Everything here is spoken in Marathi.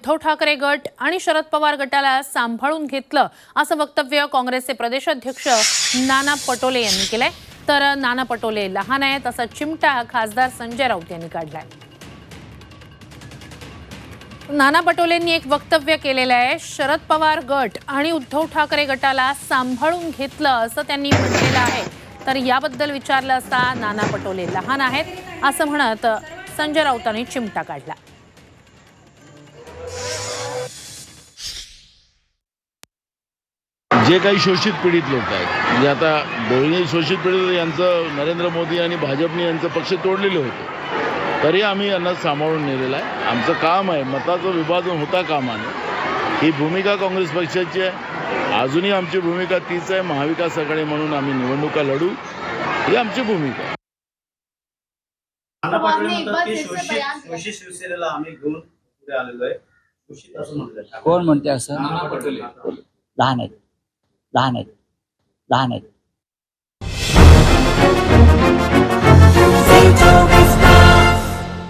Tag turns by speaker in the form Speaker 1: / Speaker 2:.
Speaker 1: उद्धव ठाकरे गट आणि शरद पवार गटाला सांभाळून घेतलं असं वक्तव्य काँग्रेसचे प्रदेशाध्यक्ष नाना पटोले यांनी केलंय. तर नाना पटोले लहान आहेत असा चिमटा खासदार संजय राऊत यांनी काढलाय. नाना पटोलेंनी एक वक्तव्य केलेलं आहे शरद पवार गट आणि उद्धव ठाकरे गटाला सांभाळून घेतलं असं त्यांनी म्हटलेलं आहे. तर याबद्दल विचारलं असता नाना पटोले लहान आहेत असं म्हणत संजय राऊतांनी चिमटा काढला.
Speaker 2: जे काही शोषित पीडित लोक आहेत म्हणजे आता दोन्ही शोषित पीडित यांचं नरेंद्र मोदी आणि भाजपने यांचं पक्ष तोडलेले होते. तरी आम्ही यांना सांभाळून नेलेलं आहे. आमचं काम आहे मताचं विभाजन होता कामा नये ही भूमिका काँग्रेस पक्षाची आहे. अजूनही आमची भूमिका तीच आहे. महाविकास आघाडी म्हणून आम्ही निवडणुका लढू. ही आमची भूमिका आहे.
Speaker 3: हो,
Speaker 4: कोण म्हणते असं? लहान आहेत. लहान आहेत लहान आहेत